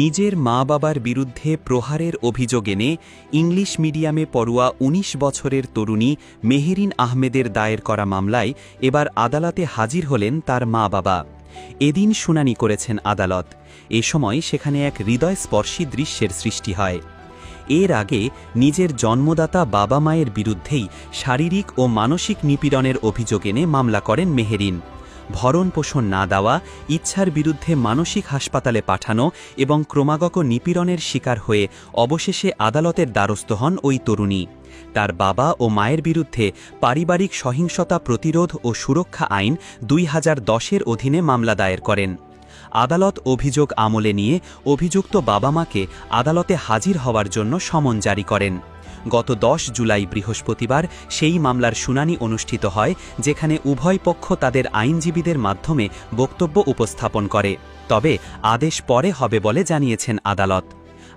নিজের মা বাবার বিরুদ্ধে প্রহারের অভিযোগ এনে ইংলিশ মিডিয়ামে পড়ুয়া ১৯ বছরের তরুণী মেহেরিন আহমেদের দায়ের করা মামলায় এবার আদালতে হাজির হলেন তার মা বাবা এদিন শুনানি করেছেন আদালত। এ সময় সেখানে এক হৃদয়স্পর্শী দৃশ্যের সৃষ্টি হয়। এর আগে নিজের জন্মদাতা বাবা মায়ের বিরুদ্ধেই শারীরিক ও মানসিক নিপীড়নের অভিযোগ এনে মামলা করেন মেহেরিন। ভরণ পোষণ না দেওয়া, ইচ্ছার বিরুদ্ধে মানসিক হাসপাতালে পাঠানো এবং ক্রমাগত নিপীড়নের শিকার হয়ে অবশেষে আদালতের দ্বারস্থ হন ওই তরুণী। তার বাবা ও মায়ের বিরুদ্ধে পারিবারিক সহিংসতা প্রতিরোধ ও সুরক্ষা আইন দুই হাজার অধীনে মামলা দায়ের করেন। আদালত অভিযোগ আমলে নিয়ে অভিযুক্ত বাবা মাকে আদালতে হাজির হওয়ার জন্য সমন জারি করেন। গত দশ জুলাই বৃহস্পতিবার সেই মামলার শুনানি অনুষ্ঠিত হয়, যেখানে উভয় পক্ষ তাদের আইনজীবীদের মাধ্যমে বক্তব্য উপস্থাপন করে। তবে আদেশ পরে হবে বলে জানিয়েছেন আদালত।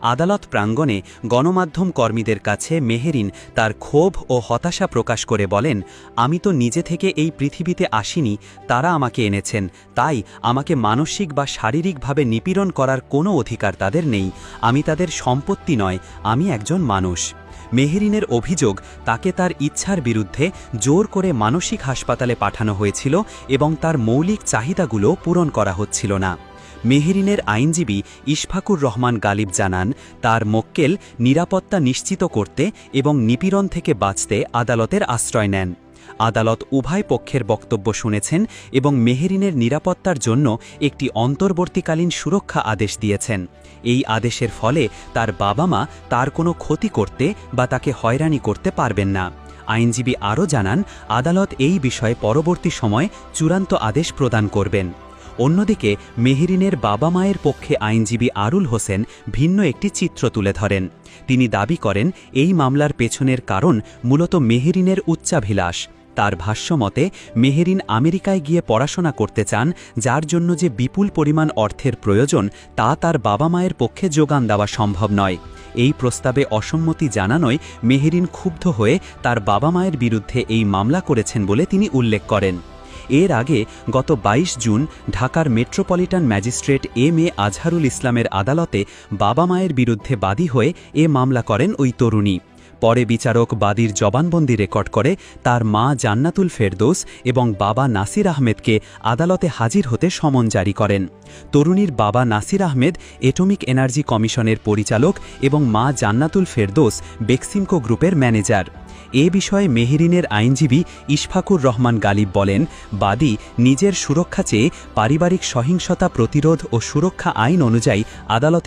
আদালত প্রাঙ্গণে গণমাধ্যম কর্মীদের কাছে মেহেরিন তার ক্ষোভ ও হতাশা প্রকাশ করে বলেন, আমি তো নিজে থেকে এই পৃথিবীতে আসিনি, তারা আমাকে এনেছেন, তাই আমাকে মানসিক বা শারীরিকভাবে নিপীড়ন করার কোনো অধিকার তাদের নেই, আমি তাদের সম্পত্তি নয়, আমি একজন মানুষ। মেহেরিনের অভিযোগ, তাকে তার ইচ্ছার বিরুদ্ধে জোর করে মানসিক হাসপাতালে পাঠানো হয়েছিল এবং তার মৌলিক চাহিদাগুলো পূরণ করা হচ্ছিল না। মেহেরিনের আইনজীবী ইশফাকুর রহমান গালিব জানান, তার মক্কেল নিরাপত্তা নিশ্চিত করতে এবং নিপীড়ন থেকে বাঁচতে আদালতের আশ্রয় নেন। আদালত উভয় পক্ষের বক্তব্য শুনেছেন এবং মেহেরিনের নিরাপত্তার জন্য একটি অন্তর্বর্তীকালীন সুরক্ষা আদেশ দিয়েছেন। এই আদেশের ফলে তার বাবা মা তার কোনো ক্ষতি করতে বা তাকে হয়রানি করতে পারবেন না। আইনজীবী আরও জানান, আদালত এই বিষয়ে পরবর্তী সময় চূড়ান্ত আদেশ প্রদান করবেন। অন্যদিকে, মেহেরিনের বাবা মায়ের পক্ষে আইনজীবী আরুল হোসেন ভিন্ন একটি চিত্র তুলে ধরেন। তিনি দাবি করেন, এই মামলার পেছনের কারণ মূলত মেহেরিনের উচ্চাভিলাষ। তার ভাষ্যমতে মেহেরিন আমেরিকায় গিয়ে পড়াশোনা করতে চান, যার জন্য যে বিপুল পরিমাণ অর্থের প্রয়োজন, তা তার বাবা মায়ের পক্ষে যোগান দেওয়া সম্ভব নয়। এই প্রস্তাবে অসম্মতি জানানোয় মেহেরিন ক্ষুব্ধ হয়ে তার বাবা মায়ের বিরুদ্ধে এই মামলা করেছেন বলে তিনি উল্লেখ করেন। এর আগে গত ২২ জুন ঢাকার metropolitan magistrate M A Azharul ইসলামের আদালতে বাবা মায়ের বিরুদ্ধে বাদী হয়ে এ মামলা করেন ওই তরুণী। পরে বিচারক বাদীর জবানবন্দি রেকর্ড করে তার মা জান্নাতুল ফেরদোস এবং বাবা নাসির আহমেদকে আদালতে হাজির হতে সমন জারি করেন। তরুণীর বাবা নাসির আহমেদ, এটমিক এনার্জি কমিশনের পরিচালক এবং মা জান্নাতুল ফেরদোস বেক্সিমকো গ্রুপের ম্যানেজার। এ বিষয়ে মেহেরিনের আইনজীবী ইশফাকুর রহমান গালিব বলেন, বাদী নিজের সুরক্ষা চেয়ে পারিবারিক সহিংসতা প্রতিরোধ ও সুরক্ষা আইন অনুযায়ী আদালতে